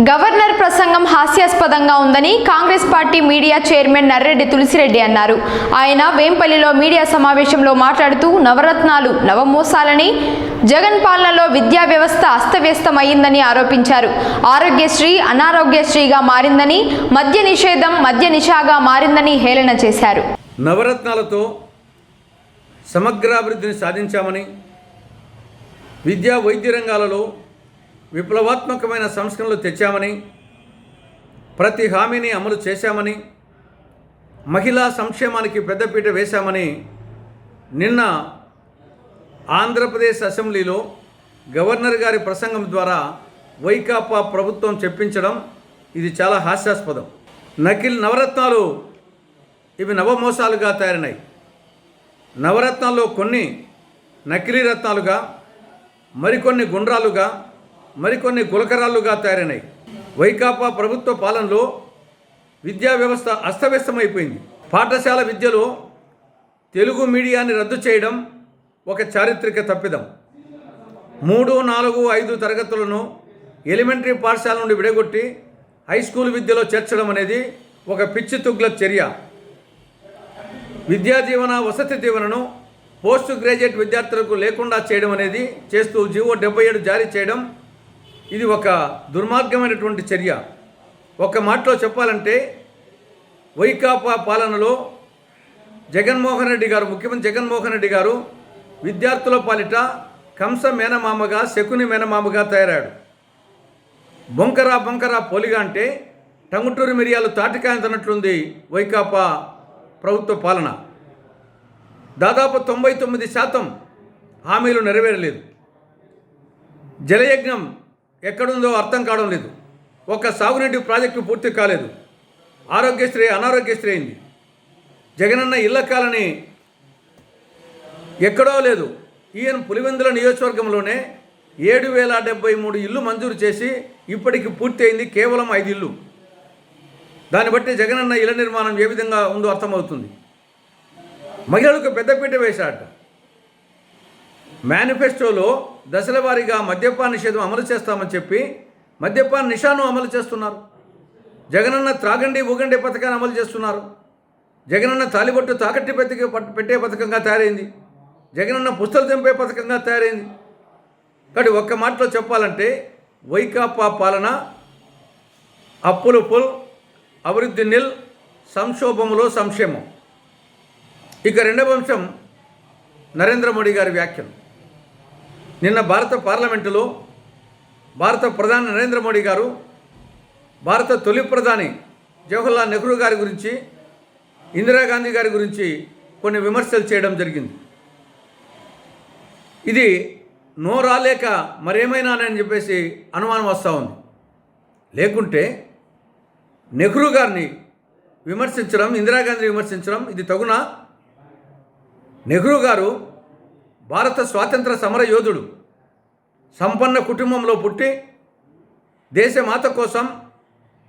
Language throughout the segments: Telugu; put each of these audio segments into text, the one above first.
గవర్నర్ ప్రసంగం హాస్యాస్పదంగా ఉందని Congress party media chairman Narreddy Tulasireddy అన్నారు. ఆయన వేంపల్లిలో మీడియా సమావేశంలో మాట్లాడుతూ నవరత్నాలు నవమోసాలని జగన్ పాలనలో విద్యా వ్యవస్థ అస్తవ్యస్తమయ్యిందని ఆరోపించారు. ఆరోగ్యశ్రీ అనారోగ్యశ్రీగా మారిందని మద్య నిషేధం మద్య నిషాగా మారిందని హేళన చేశారు. నవరత్నాలతో సమగ్రాభివృద్ధిని సాధించామని విద్యా వైద్య రంగాలలో విప్లవాత్మకమైన సంస్కరణలు తెచ్చామని ప్రతి హామీని అమలు చేశామని మహిళా సంక్షేమానికి పెద్దపీట వేశామని నిన్న ఆంధ్రప్రదేశ్ అసెంబ్లీలో గవర్నర్ గారి ప్రసంగం ద్వారా వైకాపా ప్రభుత్వం చెప్పించడం ఇది చాలా హాస్యాస్పదం. నకిల్ నవరత్నాలు ఇవి నవమోసాలుగా తయారైనాయి. నవరత్నాల్లో కొన్ని నకిలీ రత్నాలుగా మరికొన్ని గుండ్రాలుగా మరికొన్ని గులకరాలుగా తయారైనాయి. వైకాపా ప్రభుత్వ పాలనలో విద్యా వ్యవస్థ అస్తవ్యస్తమైపోయింది. పాఠశాల విద్యలో తెలుగు మీడియాన్ని రద్దు చేయడం ఒక చారిత్రక తప్పిదం. మూడు నాలుగు ఐదు తరగతులను ఎలిమెంటరీ పాఠశాల నుండి విడగొట్టి హై స్కూల్ విద్యలో చేర్చడం అనేది ఒక పిచ్చి తుగ్ల చర్య. విద్యా దీవెన వసతి దీవెనను పోస్ట్ గ్రాడ్యుయేట్ విద్యార్థులకు లేకుండా చేయడం అనేది చేస్తూ జీవో డెబ్బై ఏడు జారీ చేయడం ఇది ఒక దుర్మార్గమైనటువంటి చర్య. ఒక మాటలో చెప్పాలంటే వైకాపా పాలనలో జగన్మోహన్ రెడ్డి గారు ముఖ్యమంత్రి జగన్మోహన్ రెడ్డి గారు విద్యార్థుల పాలిట కంస మేనమామగా శకుని మేనమామగా తయారాడు. బొంకరా బొంకరా పోలిగా అంటే టంగుటూరు మిరియాలు తాటికాయంతనట్లుంది వైకాపా ప్రభుత్వ పాలన. దాదాపు తొంభై తొమ్మిది శాతం హామీలు నెరవేరలేదు. జలయజ్ఞం ఎక్కడుందో అర్థం కావడం లేదు. ఒక సాగునీటి ప్రాజెక్టు పూర్తి కాలేదు. ఆరోగ్యశ్రీ అనారోగ్యశ్రీ అయింది. జగనన్న ఇళ్ళ కాలని ఎక్కడో లేదు. ఈయన పులివెందుల నియోజకవర్గంలోనే ఏడు వేల డెబ్బై మూడు ఇల్లు మంజూరు చేసి ఇప్పటికి పూర్తి అయింది కేవలం ఐదు ఇల్లు. దాన్ని బట్టి జగనన్న ఇళ్ళ నిర్మాణం ఏ విధంగా ఉందో అర్థమవుతుంది. మహిళలకు పెద్దపీట వేశాడు మేనిఫెస్టోలో దశల వారీగా మద్యపాన నిషేధం అమలు చేస్తామని చెప్పి మద్యపాన నిషాను అమలు చేస్తున్నారు. జగనన్న త్రాగండి ఊగండి పథకాన్ని అమలు చేస్తున్నారు. జగనన్న తాలిబొట్టు తాకట్టి పెతికి పెట్టే పథకంగా తయారైంది. జగనన్న పుస్తలు తెంపే పథకంగా తయారైంది. కాబట్టి ఒక్క మాటలో చెప్పాలంటే వైకాపా పాలన అప్పులు పుల్ అభివృద్ధి నిల్ సంక్షోభములో సంక్షేమం. ఇక రెండవ అంశం నరేంద్ర మోడీ గారి వ్యాఖ్యలు. నిన్న భారత పార్లమెంటులో భారత ప్రధాని నరేంద్ర మోడీ గారు భారత తొలి ప్రధాని జవహర్లాల్ నెహ్రూ గారి గురించి ఇందిరాగాంధీ గారి గురించి కొన్ని విమర్శలు చేయడం జరిగింది. ఇది నో రాలేక మరేమైనానని చెప్పేసి అనుమానం వస్తూ ఉంది. లేకుంటే నెహ్రూ గారిని విమర్శించడం ఇందిరాగాంధీని విమర్శించడం ఇది తగునా? నెహ్రూ గారు భారత స్వాతంత్ర సమర యోధుడు సంపన్న కుటుంబంలో పుట్టి దేశమాత కోసం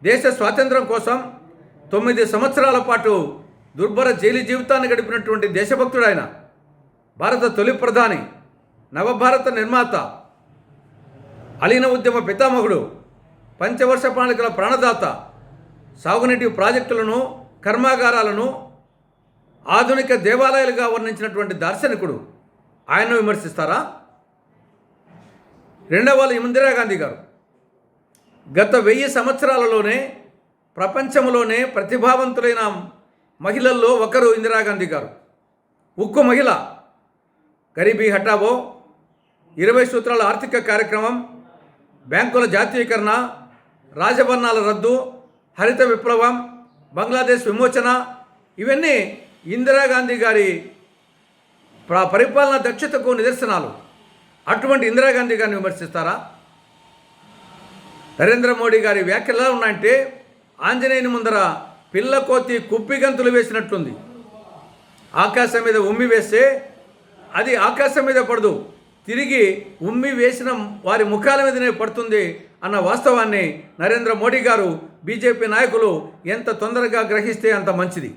దేశ స్వాతంత్రం కోసం తొమ్మిది సంవత్సరాల పాటు దుర్భర జైలు జీవితాన్ని గడిపినటువంటి దేశభక్తుడు ఆయన. భారత తొలి ప్రధాని నవభారత నిర్మాత అలీన ఉద్యమ పితామహుడు పంచవర్ష ప్రణాళికల ప్రాణదాత సాగునీటి ప్రాజెక్టులను కర్మాగారాలను ఆధునిక దేవాలయాలుగా వర్ణించినటువంటి దార్శనికుడు. ఆయన్ను విమర్శిస్తారా? రెండవ వాళ్ళు ఇందిరాగాంధీ గారు. గత వెయ్యి సంవత్సరాలలోనే ప్రపంచంలోనే ప్రతిభావంతులైన మహిళల్లో ఒకరు ఇందిరాగాంధీ గారు. ఉక్కు మహిళ. గరీబీ హఠావో. ఇరవై సూత్రాల ఆర్థిక కార్యక్రమం బ్యాంకుల జాతీయకరణ రాజభరణాల రద్దు హరిత విప్లవం బంగ్లాదేశ్ విమోచన ఇవన్నీ ఇందిరాగాంధీ గారి పరిపాలనా దక్షతకు నిదర్శనాలు. అటువంటి ఇందిరాగాంధీ గారిని విమర్శిస్తారా? నరేంద్ర మోడీ గారి వ్యాఖ్యలు ఎలా ఉన్నాయంటే ఆంజనేయుని ముందర పిల్ల కోతి కుప్పిగంతులు వేసినట్టుంది. ఆకాశం మీద ఉమ్మి వేస్తే అది ఆకాశం మీద పడదు. తిరిగి ఉమ్మి వేసిన వారి ముఖాల మీదనే పడుతుంది అన్న వాస్తవాన్ని నరేంద్ర మోడీ గారు బీజేపీ నాయకులు ఎంత తొందరగా గ్రహిస్తే అంత మంచిది.